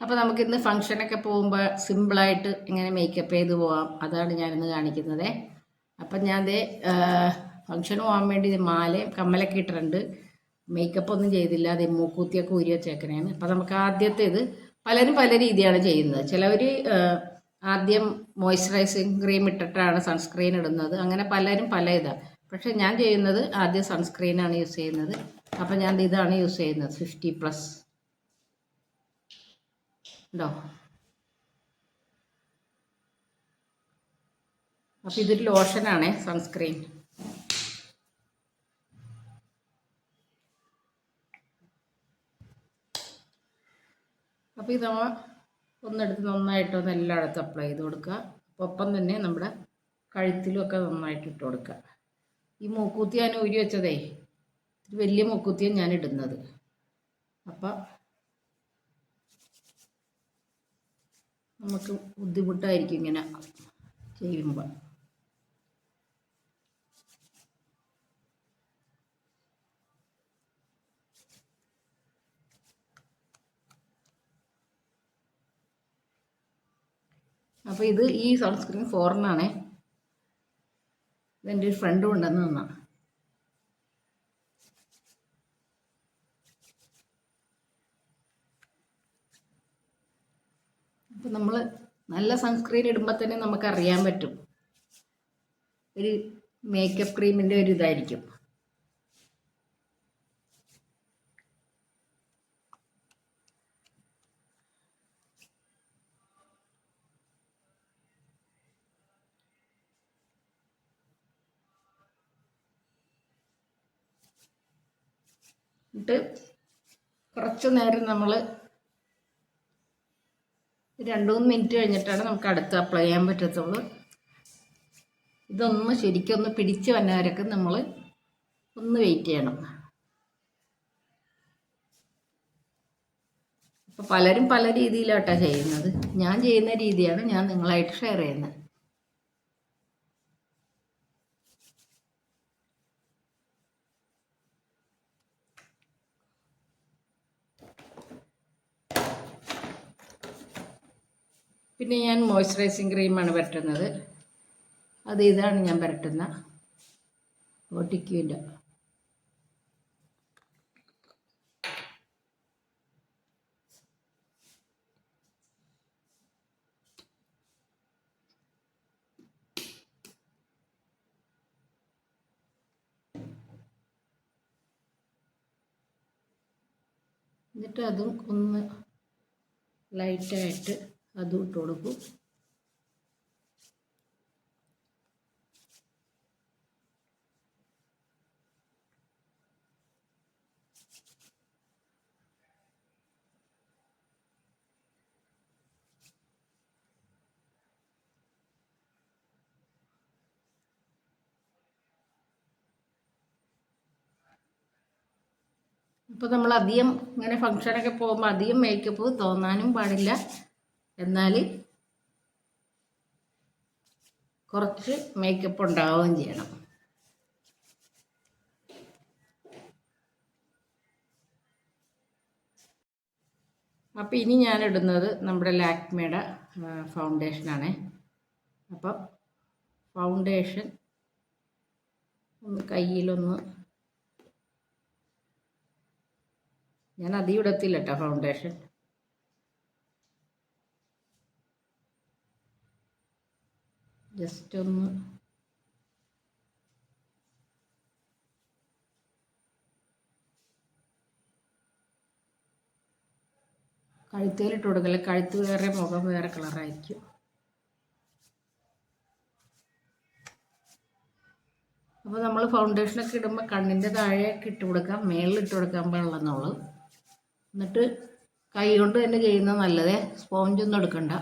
അപ്പോൾ നമുക്കിന്ന് ഫംഗ്ഷനൊക്കെ പോകുമ്പോൾ സിമ്പിളായിട്ട് ഇങ്ങനെ മേക്കപ്പ് ചെയ്ത് പോവാം. അതാണ് ഞാനിന്ന് കാണിക്കുന്നത്. അപ്പം ഞാൻ ദേ ഫംഗ്ഷന് പോകാൻ വേണ്ടി മാലയും കമ്മലൊക്കെ ഇട്ടിട്ടുണ്ട്. മേക്കപ്പ് ഒന്നും ചെയ്തില്ല. അതേ മൂക്കൂത്തിയൊക്കെ ഊരി വെച്ചേക്കണേന്ന്. അപ്പം നമുക്ക് ആദ്യത്തേത് പലരും പല രീതിയാണ് ചെയ്യുന്നത്. ചിലവർ ആദ്യം മോയ്സ്ചറൈസിങ് ക്രീം ഇട്ടിട്ടാണ് സൺസ്ക്രീൻ ഇടുന്നത്. അങ്ങനെ പലരും പല ഇതാണ് പക്ഷെ ഞാൻ ചെയ്യുന്നത് ആദ്യം സൺസ്ക്രീനാണ് യൂസ് ചെയ്യുന്നത്. അപ്പം ഞാൻ ഇതാണ് യൂസ് ചെയ്യുന്നത്. ഫിഫ്റ്റി പ്ലസ് ഉണ്ടോ? അപ്പം ഇതൊരു ലോഷനാണേ സൺസ്ക്രീൻ. അപ്പോൾ ഇത് ഒന്നെടുത്ത് നന്നായിട്ട് ഒന്ന് എല്ലായിടത്തും അപ്ലൈ ചെയ്ത് കൊടുക്കുക. ഒപ്പം തന്നെ നമ്മുടെ കഴുത്തിലും ഒക്കെ നന്നായിട്ട് ഇട്ട് കൊടുക്കുക. ഈ മൂക്കൂത്തി ഞാൻ ഊരി വെച്ചതേ വലിയ മൂക്കൂത്തിയാണ് ഞാൻ ഇടുന്നത്. അപ്പം നമുക്ക് ബുദ്ധിമുട്ടായിരിക്കും ഇങ്ങനെ ചെയ്യുമ്പോൾ. അപ്പോൾ ഇത് ഈ സൺസ്ക്രീൻ ഫോറിനാണേ ഇതെന്റെ ഒരു ഫ്രണ്ട് കൊണ്ടുവന്ന് തന്നാ. അപ്പം നമ്മൾ നല്ല സൺസ്ക്രീൻ ഇടുമ്പോൾ തന്നെ നമുക്ക് അറിയാൻ പറ്റും. ഒരു മേക്കപ്പ് ക്രീമിന്റെ ഒരു ഇതായിരിക്കും. എന്നിട്ട് കുറച്ച് നേരം നമ്മൾ രണ്ട് മൂന്ന് മിനിറ്റ് കഴിഞ്ഞിട്ടാണ് നമുക്ക് അടുത്ത് അപ്ലൈ ചെയ്യാൻ പറ്റത്തുള്ളൂ. ഇതൊന്ന് ശരിക്കൊന്ന് പിടിച്ച് വന്നവരൊക്കെ നമ്മൾ ഒന്ന് വെയിറ്റ് ചെയ്യണം. അപ്പോൾ പലരും പല രീതിയിലായിട്ടാണ് ചെയ്യുന്നത്. ഞാൻ ചെയ്യുന്ന രീതിയാണ് ഞാൻ നിങ്ങളായിട്ട് ഷെയർ ചെയ്യുന്നത്. പിന്നെ ഞാൻ മോയ്സ്ചറൈസിങ് ക്രീമാണ് പുരട്ടുന്നത്. അത് ഇതാണ് ഞാൻ പുരട്ടുന്ന ഓട്ടിക്കൂല എന്നിട്ട് അതും ഒന്ന് ലൈറ്റായിട്ട് അതും ഇട്ട് കൊടുക്കും. നമ്മൾ അധികം ഇങ്ങനെ ഫങ്ഷനൊക്കെ പോകുമ്പോൾ അധികം മേക്കപ്പ് തോന്നാനും പാടില്ല. എന്നാൽ കുറച്ച് മേക്കപ്പ് ഉണ്ടാവുകയും ചെയ്യണം. അപ്പോൾ ഇനി ഞാൻ ഇടുന്നത് നമ്മുടെ ലാക്മയുടെ ഫൗണ്ടേഷനാണ് അപ്പം ഫൗണ്ടേഷൻ ഒന്ന് കയ്യിലൊന്ന് ഞാൻ അധികം കേട്ടോ ഫൗണ്ടേഷൻ ജസ്റ്റ് ഒന്ന് കഴുത്തേലിട്ട് കൊടുക്കല്ലേ കഴുത്ത് വേറെ മുഖം വേറെ കളറായിരിക്കും. അപ്പോൾ നമ്മൾ ഫൗണ്ടേഷനൊക്കെ ഇടുമ്പോൾ കണ്ണിന്റെ താഴെയൊക്കെ ഇട്ട് കൊടുക്കാം. മേളിൽ ഇട്ട് കൊടുക്കാൻ പാടില്ലെന്നുള്ളൂ എന്നിട്ട് കൈ കൊണ്ട് തന്നെ ചെയ്യുന്നത് നല്ലതേ. സ്പോഞ്ചൊന്നും എടുക്കണ്ട.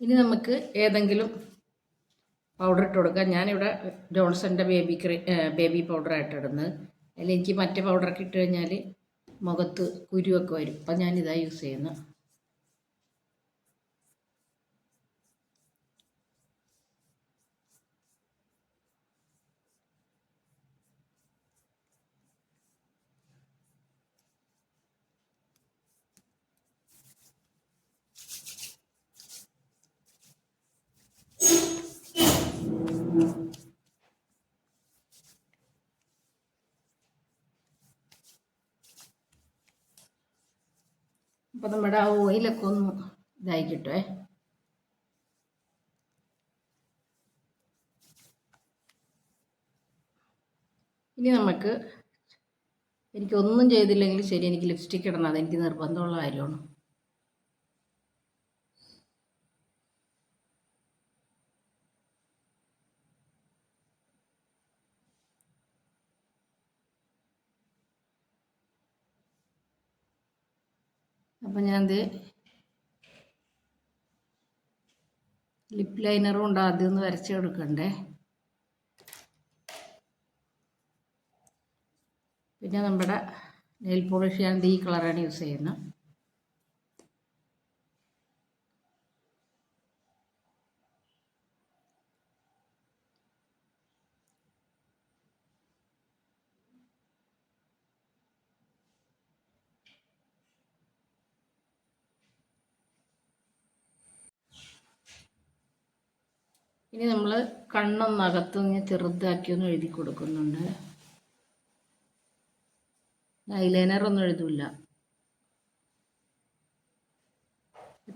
ഇനി നമുക്ക് ഏതെങ്കിലും പൗഡർ ഇട്ട് കൊടുക്കാം. ഞാനിവിടെ ജോൺസന്റെ ബേബി ക്രീ ബേബി പൗഡറായിട്ട് ഇടുന്നത്. അല്ലെങ്കിൽ എനിക്ക് മറ്റേ പൗഡറൊക്കെ ഇട്ട് കഴിഞ്ഞാൽ മുഖത്ത് കുരുവൊക്കെ വരും. അപ്പം ഞാനിതാ യൂസ് ചെയ്യുന്നത് അപ്പം നമ്മുടെ ആ ഓയിലൊക്കെ ഒന്ന് ഇതായി ഇനി നമുക്ക് എനിക്കൊന്നും ചെയ്തില്ലെങ്കിൽ ശരി എനിക്ക് ലിപ്സ്റ്റിക് ഇടണം അതെനിക്ക് നിർബന്ധമുള്ള കാര്യമാണ്. അപ്പം ഞാനത് ലിപ് ലൈനറും ഉണ്ട് ആദ്യം ഒന്ന് വരച്ച് കൊടുക്കണ്ടേ? പിന്നെ നമ്മുടെ നെയിൽ പോളിഷ് ഞാൻ ഈ കളറാണ് യൂസ് ചെയ്യുന്നത്. ഇനി നമ്മൾ കണ്ണൊന്നകത്ത് ഇങ്ങനെ ചെറുതാക്കി ഒന്ന് എഴുതി കൊടുക്കുന്നുണ്ട്. ഐലൈനർ ഒന്നും എഴുതില്ല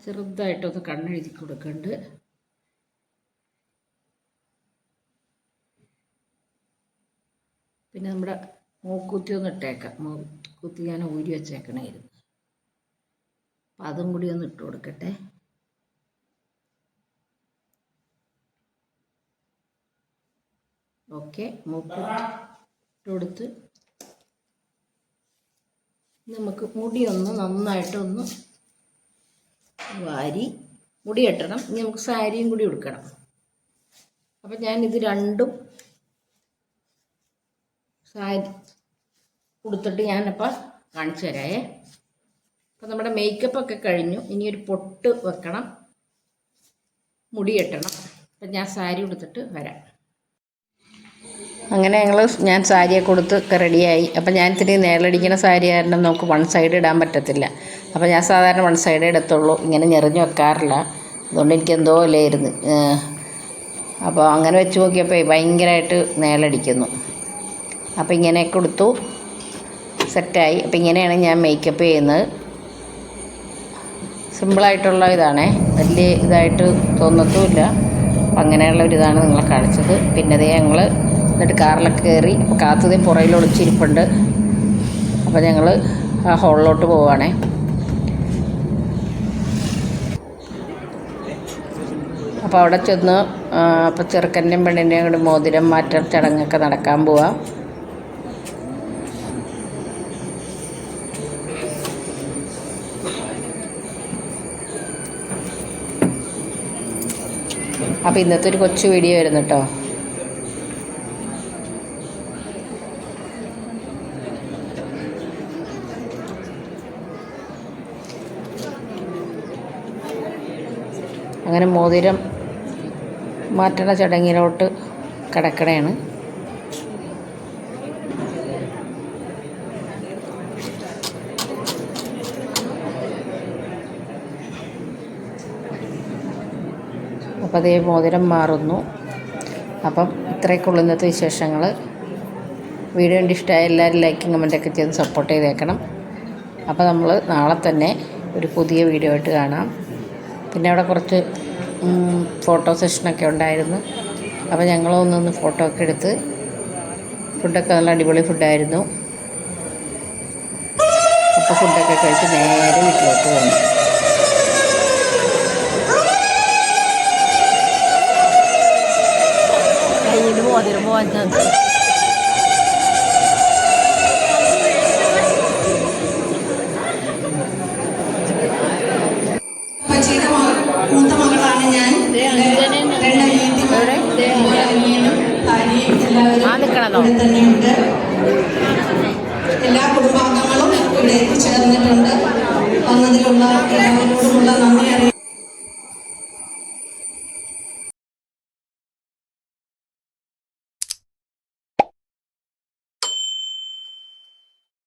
ചെറുതായിട്ടൊന്ന് കണ്ണെഴുതി കൊടുക്കുന്നുണ്ട് പിന്നെ നമ്മുടെ മൂക്കുത്തി ഒന്ന് ഇട്ടേക്കാം. മൂക്കുത്തി ഞാൻ ഊരി വെച്ചേക്കണായിരുന്നു. അപ്പം അതും കൂടി ഒന്ന് ഇട്ട് കൊടുക്കട്ടെ. ഓക്കെ മൂപ്പ് കൊടുത്ത് നമുക്ക് മുടിയൊന്ന് നന്നായിട്ടൊന്ന് വാരി മുടി കെട്ടണം. ഇനി നമുക്ക് സാരിയും കൂടി ഉടുക്കണം. അപ്പം ഇത് രണ്ടും സാരി ഉടുത്തിട്ട് ഞാനപ്പോൾ കാണിച്ചു തരായേ അപ്പം നമ്മുടെ മേക്കപ്പ് ഒക്കെ കഴിഞ്ഞു. ഇനി ഒരു പൊട്ട് വെക്കണം. മുടി കെട്ടണം. അപ്പം ഞാൻ സാരി ഉടുത്തിട്ട് വരാം. അങ്ങനെ ഞങ്ങൾ ഞാൻ സാരിയൊക്കെ കൊടുത്ത് റെഡിയായി അപ്പോൾ ഞാൻ ഇത്തിരി നേളടിക്കുന്ന സാരി കാരണം നമുക്ക് വൺ സൈഡ് ഇടാൻ പറ്റത്തില്ല. അപ്പോൾ ഞാൻ സാധാരണ വൺ സൈഡേ ഇടത്തുള്ളൂ. ഇങ്ങനെ ഞെറിഞ്ഞ് വെക്കാറില്ല. അതുകൊണ്ട് എനിക്ക് എന്തോ അല്ലായിരുന്നു അപ്പോൾ അങ്ങനെ വെച്ച് നോക്കിയപ്പോൾ ഭയങ്കരമായിട്ട് നേലടിക്കുന്നു അപ്പോൾ ഇങ്ങനെ കൊടുത്തു. സെറ്റായി അപ്പോൾ ഇങ്ങനെയാണ് ഞാൻ മേക്കപ്പ് ചെയ്യുന്നത്. സിമ്പിളായിട്ടുള്ള ഇതാണേ. വലിയ ഇതായിട്ട് തോന്നത്തുമില്ല. അപ്പം അങ്ങനെയുള്ള ഒരു ഇതാണ് നിങ്ങളെ കാണിച്ചത്. പിന്നെ അതേ ഞങ്ങൾ എന്നിട്ട് കാറിലൊക്കെ കയറി അപ്പോൾ കാത്തതേ പുറയിൽ ഒളിച്ചിരിപ്പുണ്ട്. അപ്പോൾ ഞങ്ങൾ ആ ഹോളിലോട്ട് പോവുകയാണേ അപ്പോൾ അവിടെ ചെന്ന് അപ്പോൾ ചെറുക്കന്റെയും പെണ്ണിന്റെയും കൂടി മോതിരം മാറ്റം ചടങ്ങൊക്കെ നടക്കാൻ പോവാം. അപ്പോൾ ഇന്നത്തെ ഒരു കൊച്ചു വീഡിയോ ആയിരുന്നു കേട്ടോ അങ്ങനെ മോതിരം മാറ്റണ ചടങ്ങിലോട്ട് കിടക്കണയാണ് അപ്പം അതേ മോതിരം മാറുന്നു. അപ്പം ഇത്രയൊക്കെയുള്ള ഇന്നത്തെ വിശേഷങ്ങൾ വീഡിയോ കണ്ട് ഇഷ്ടമായ എല്ലാവരും ലൈക്കും കമന്റൊക്കെ ചെയ്ത് സപ്പോർട്ട് ചെയ്തേക്കണം. അപ്പോൾ നമ്മൾ നാളെ തന്നെ ഒരു പുതിയ വീഡിയോ ആയിട്ട് കാണാം. പിന്നെ അവിടെ കുറച്ച് ഫോട്ടോ സെഷനൊക്കെ ഉണ്ടായിരുന്നു. അപ്പോൾ ഞങ്ങൾ ഒന്നൊന്ന് ഫോട്ടോ ഒക്കെ എടുത്ത് ഫുഡൊക്കെ നല്ല അടിപൊളി ഫുഡായിരുന്നു അപ്പോൾ ഫുഡൊക്കെ കഴിച്ച് നേരെ വീട്ടിലോട്ട് വന്നു മോതിരം പോവാൻ ആണെന്നോ എല്ലാ കുടുംബാംഗങ്ങളും ഇവിടെ എത്തിച്ചേർന്നിട്ടുണ്ട് വന്നതിലുള്ള എല്ലാവരോടുമുള്ള നന്ദി